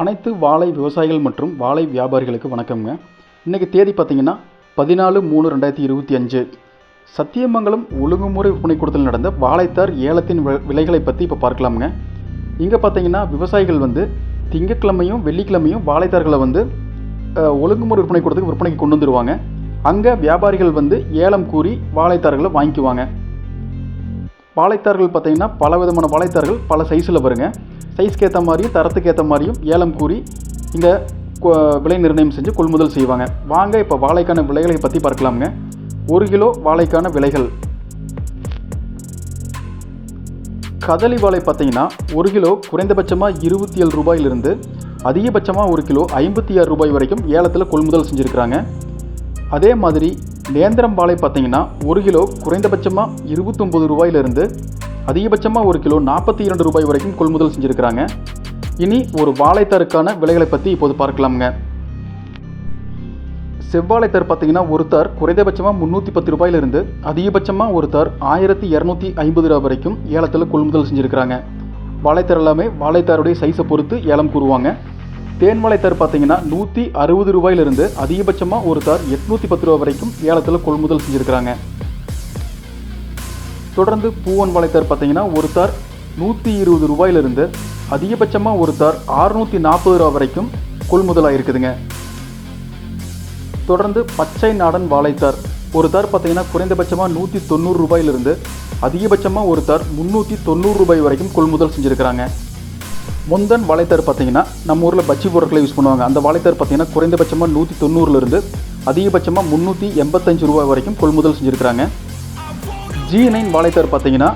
அனைத்து வாழை விவசாயிகள் மற்றும் வாழை வியாபாரிகளுக்கு வணக்கம்ங்க. இன்றைக்கி தேதி பார்த்தீங்கன்னா பதினாலு மூணு ரெண்டாயிரத்தி இருபத்தி அஞ்சு. சத்தியமங்கலம் ஒழுங்குமுறை விற்பனை கூடத்தில் நடந்த வாழைத்தார் ஏலத்தின் விலைகளை பற்றி இப்போ பார்க்கலாமுங்க. இங்கே பார்த்தீங்கன்னா விவசாயிகள் வந்து திங்கட்கிழமையும் வெள்ளிக்கிழமையும் வாழைத்தார்களை வந்து ஒழுங்குமுறை விற்பனை கூடத்துக்கு விற்பனைக்கு கொண்டு வந்துருவாங்க. அங்கே வியாபாரிகள் வந்து ஏலம் கூறி வாழைத்தார்களை வாங்கிக்குவாங்க. வாழைத்தார்கள் பார்த்தீங்கன்னா பல விதமான வாழைத்தார்கள் பல சைஸில் வருங்க. சைஸ்க்கு ஏற்ற மாதிரியும் தரத்துக்கு ஏற்ற மாதிரியும் ஏலம் கூறி இந்த விலை நிர்ணயம் செஞ்சு கொள்முதல் செய்வாங்க. வாங்க இப்போ வாழைக்கான விலைகளை பற்றி பார்க்கலாமுங்க. ஒரு கிலோ வாழைக்கான விலைகள். கதளி வாழை பார்த்தீங்கன்னா ஒரு கிலோ குறைந்தபட்சமாக இருபத்தி ஏழு ரூபாயிலிருந்து அதிகபட்சமாக ஒரு கிலோ ஐம்பத்தி ஆறு ரூபாய் வரைக்கும் ஏலத்தில் கொள்முதல் செஞ்சுருக்கிறாங்க. அதே மாதிரி நேந்திரம் வாழை பார்த்தீங்கன்னா ஒரு கிலோ குறைந்தபட்சமாக இருபத்தொம்பது ரூபாயிலிருந்து அதிகபட்சமாக ஒரு கிலோ நாற்பத்தி இரண்டு ரூபாய் வரைக்கும் கொள்முதல் செஞ்சுருக்கிறாங்க. இனி ஒரு வாழைத்தாருக்கான விலைகளை பற்றி இப்போது பார்க்கலாமுங்க. செவ்வாழைத்தார் பார்த்தீங்கன்னா ஒரு தார் குறைந்தபட்சமாக முந்நூற்றி பத்து ரூபாயிலிருந்து அதிகபட்சமாக ஒரு தார் ஆயிரத்தி இரநூத்தி ஐம்பது ரூபா வரைக்கும் ஏலத்தில் கொள்முதல் செஞ்சுருக்கிறாங்க. வாழைத்தார் எல்லாமே வாழைத்தாருடைய சைஸை பொறுத்து ஏலம் கூறுவாங்க. தேன் வாழைத்தார் பார்த்தீங்கன்னா நூற்றி அறுபது ரூபாயிலிருந்து அதிகபட்சமாக ஒரு தார் எட்நூற்றி பத்து ரூபா வரைக்கும் ஏலத்தில் கொள்முதல் செஞ்சுருக்கிறாங்க. தொடர்ந்து பூவன் வளைத்தார் பார்த்தீங்கன்னா ஒரு தார் நூற்றி இருபது ரூபாயிலிருந்து அதிகபட்சமாக ஒரு தார் அறுநூற்றி நாற்பது ரூபா வரைக்கும் கொள்முதலாக இருக்குதுங்க தொடர்ந்து பச்சை நாடன் வாழைத்தார் ஒரு தார் பார்த்தீங்கன்னா குறைந்தபட்சமாக நூற்றி தொண்ணூறு ரூபாயிலிருந்து அதிகபட்சமாக ஒரு தார் முந்நூற்றி தொண்ணூறு ரூபாய் வரைக்கும் கொள்முதல் செஞ்சுருக்கிறாங்க. முந்தன் வாழைத்தார் பார்த்தீங்கன்னா நம்ம ஊரில் பச்சி பொருட்களை யூஸ் பண்ணுவாங்க. அந்த வாழைத்தார் பார்த்தீங்கன்னா குறைந்தபட்சமாக நூற்றி தொண்ணூறுலேருந்து அதிகபட்சமாக முந்நூற்றி எண்பத்தஞ்சு ரூபாய் வரைக்கும் கொள்முதல் செஞ்சுருக்கிறாங்க. ஜி நைன் வாழைத்தார் பார்த்தீங்கன்னா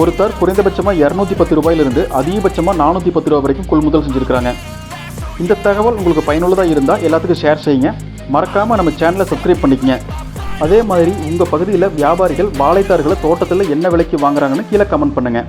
ஒரு தார் குறைந்தபட்சமாக இரநூத்தி பத்து ரூபாயிலிருந்து அதிகபட்சமாக நானூற்றி பத்து ரூபாய் வரைக்கும் கொள்முதல் செஞ்சுருக்கிறாங்க. இந்த தகவல் உங்களுக்கு பயனுள்ளதாக இருந்தால் எல்லாத்துக்கும் ஷேர் செய்யுங்க. மறக்காமல் நம்ம சேனலை சப்ஸ்கிரைப் பண்ணிக்கங்க. அதே மாதிரி உங்கள் பகுதியில் வியாபாரிகள் வாழைத்தார்களை தோட்டத்தில் என்ன விலைக்கு வாங்குறாங்கன்னு கீழே கமெண்ட் பண்ணுங்கள்